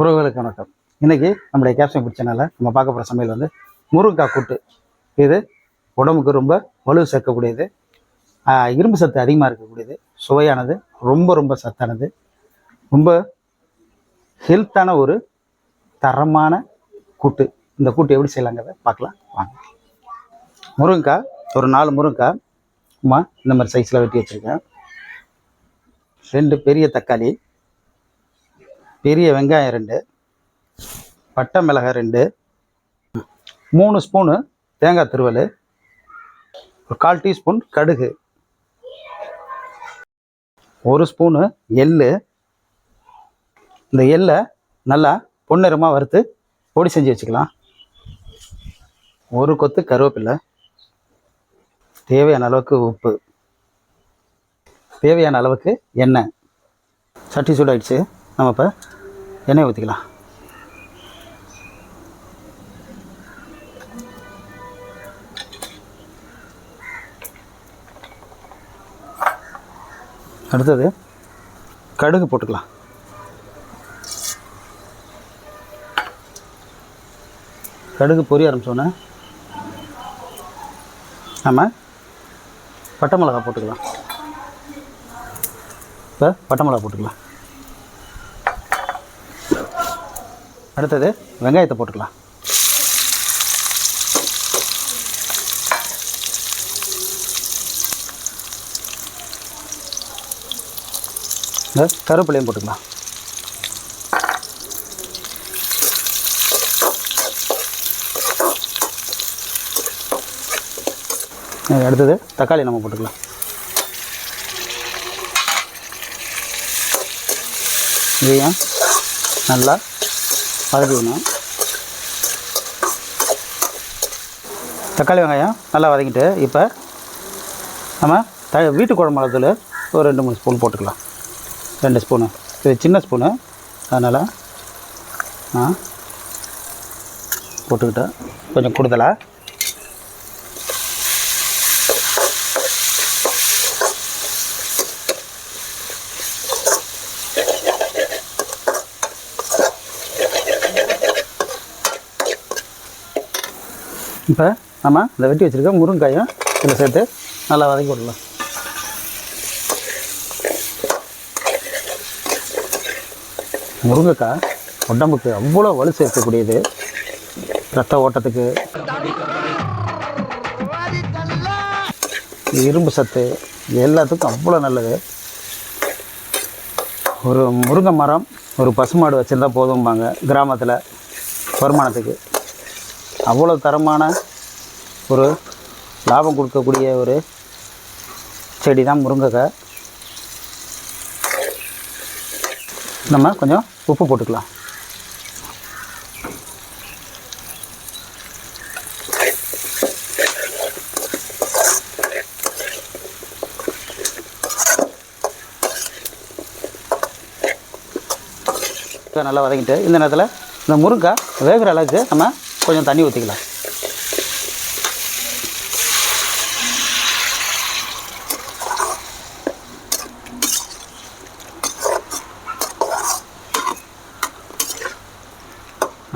உறவுகளுக்கு வணக்கம். இன்றைக்கி நம்முடைய கேப்ஷன் பிடிச்சனால நம்ம பார்க்க போகிற சமையல் வந்து முருங்கைக்காய் கூட்டு. இது உடம்புக்கு ரொம்ப வலு சேர்க்கக்கூடியது. இரும்பு சத்து அதிகமாக இருக்கக்கூடியது. சுவையானது ரொம்ப ரொம்ப சத்தானது. ரொம்ப ஹெல்த்தான ஒரு தரமான கூட்டு. இந்த கூட்டு எப்படி செய்யலாங்கிறத பார்க்கலாம். வாங்க. முருங்கைக்காய் ஒரு நாலு முருங்கைக்காய் சும்மா இந்த மாதிரி சைஸில் வெட்டி வச்சுருக்கேன். ரெண்டு பெரிய தக்காளி பெரிய வெங்காயம் ரெண்டு பட்டை மிளகாய் ரெண்டு மூணு ஸ்பூனு தேங்காய் திருவல் ஒரு கால் டீஸ்பூன் கடுகு ஒரு ஸ்பூனு எள்ளு இந்த எள்ளை நல்லா பொன்னிறமாக வறுத்து பொடி செஞ்சு வச்சுக்கலாம். ஒரு கொத்து கருவேப்பிலை தேவையான அளவுக்கு உப்பு தேவையான அளவுக்கு எண்ணெய். சட்டி சூடாயிடுச்சு. நம்ம இப்போ எண்ணெய் ஊற்றிக்கலாம். அடுத்தது கடுகு போட்டுக்கலாம். கடுகு பொரிய ஆரம்பித்தோன்னே நம்ம பட்டை மிளகா போட்டுக்கலாம். இப்போ பட்டை மிளகா போட்டுக்கலாம். அடுத்தது வெங்காயத்தை போட்டுக்கலாம். இந்த கருவேப்பிலையும் போட்டுக்கலாம். அடுத்தது தக்காளி நம்ம போட்டுக்கலாம். இதையும் நல்லா வதக்கிக்கணும் தக்காளி வெங்காயம் நல்லா வதக்கிட்டு இப்போ நம்ம த வீட்டு குழம்பு மிளகுத்தூள் ஒரு ரெண்டு மூணு ஸ்பூன் போட்டுக்கலாம். ரெண்டு ஸ்பூனு. இது சின்ன ஸ்பூனு. அதனால் நான் போட்டுக்கிட்டேன். கொஞ்சம் கூடுதலாக இப்போ நம்ம இந்த வெட்டி வச்சுருக்க முருங்காயும் இதில் சேர்த்து நல்லா வதக்கி விடலாம் முருங்கைக்காய் உடம்புக்கு அவ்வளோ வலு சேர்க்கக்கூடியது. ரத்த ஓட்டத்துக்கு. இரும்பு சத்து இது எல்லாத்துக்கும் அவ்வளோ நல்லது. ஒரு முருங்கை மரம் ஒரு பசுமாடு வச்சுருந்தா போதும்பாங்க. கிராமத்தில் வருமானத்துக்கு. அவ்வளோ தரமான ஒரு லாபம் கொடுக்கக்கூடிய ஒரு செடி தான் முருங்கைக்காய் நம்ம கொஞ்சம் உப்பு போட்டுக்கலாம். நல்லா வதங்கிட்டு இந்த நேரத்தில் இந்த முருங்காய் வேகிற அளவுக்கு நம்ம கொஞ்சம் தண்ணி ஊற்றிக்கலாம்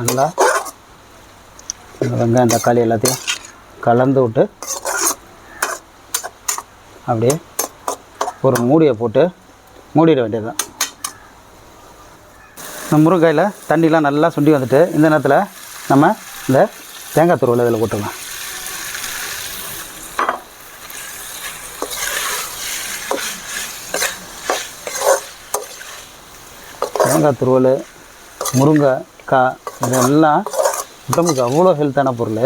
நல்லா வெங்காயம் தக்காளி எல்லாத்தையும் கலந்து விட்டு அப்படியே ஒரு மூடியை போட்டு மூடிட வேண்டியது தான் இந்த முருங்காயில் தண்ணிலாம் நல்லா சுண்டி வந்துட்டு இந்த நேரத்தில் நம்ம இந்த தேங்காய் துருவலை இதில் போட்டுக்கலாம் தேங்காய் துருவல் முருங்கைக்காய் இதெல்லாம் உடம்புக்கு அவ்வளோ ஹெல்த்தான பொருள்.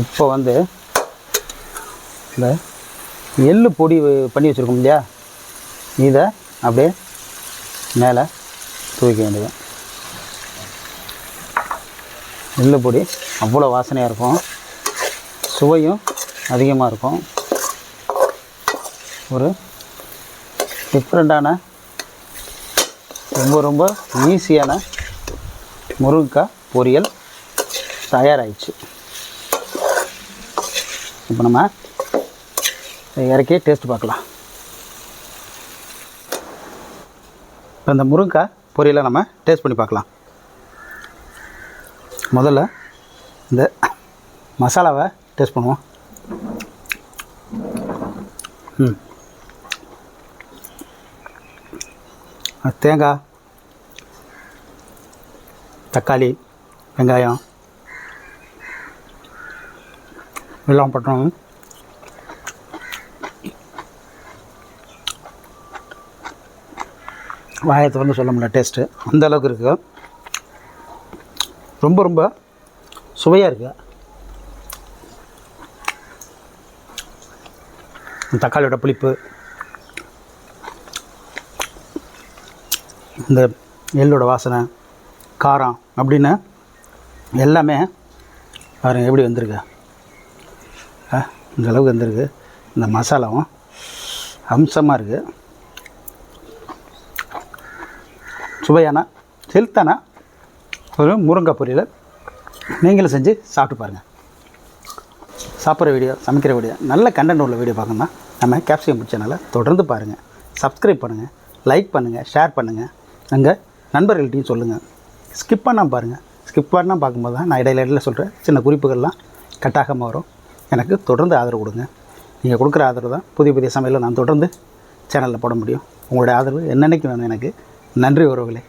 இப்போ வந்து இந்த எள்ளு பொடி பண்ணி வச்சுருக்கோம் இல்லையா? இதை அப்படியே மேலே தூக்க வேண்டியது எள்ளு பொடி அவ்வளோ வாசனையாக இருக்கும். சுவையும் அதிகமாக இருக்கும். ஒரு டிஃப்ரெண்ட்டான ரொம்ப ரொம்ப ஈஸியான முருங்கைக்காய் பொரியல் தயாராகிடுச்சு இப்போ நம்ம இறக்கி டேஸ்ட் பார்க்கலாம். இப்போ இந்த முருங்கைக்காய் பொரியலை நம்ம டேஸ்ட் பண்ணி பார்க்கலாம். முதல்ல இந்த மசாலாவை டேஸ்ட் பண்ணுவோம். ம். தேங்காய் தக்காளி வெங்காயம் எல்லாம் போட்டோம் வாயை சொல்ல முடியல டேஸ்ட்டு அந்த அளவுக்கு இருக்குது ரொம்ப ரொம்ப சுவையாக இருக்குது தக்காளியோட புளிப்பு. இந்த எள்ளோட வாசனை காரம் அப்படின்னு எல்லாமே பாருங்க எப்படி வந்திருக்கு. இந்த அளவுக்கு வந்திருக்கு. இந்த மசாலாவும் அம்சமாக இருக்குது சுவையான ஹெல்த்தான ஒரு முருங்கை பொரியல் நீங்களும் செஞ்சு சாப்பிட்டு பாருங்கள் சாப்பிட்ற வீடியோ சமைக்கிற வீடியோ நல்ல கண்டென்ட் உள்ள வீடியோ பார்க்கணும்னா நம்ம கேப்சிகம் சேனலை தொடர்ந்து பாருங்கள் சப்ஸ்கிரைப் பண்ணுங்கள் லைக் பண்ணுங்கள் ஷேர் பண்ணுங்கள் அங்கே நண்பர்கள்ட்டையும் சொல்லுங்கள் ஸ்கிப் பண்ணால் பாருங்கள் ஸ்கிப் பண்ணால் பார்க்கும்போது தான் நான் இடையில இடையில சொல்கிற சின்ன குறிப்புகள்லாம் கட்டாகமாக வரும். எனக்கு தொடர்ந்து ஆதரவு கொடுங்க. நீங்கள் கொடுக்குற ஆதரவு தான் புதிய புதிய சமையலில் நான் தொடர்ந்து சேனலில் போட முடியும். உங்களுடைய ஆதரவு என்னென்னைக்கு வேணும் எனக்கு. நன்றி உறவுகளே.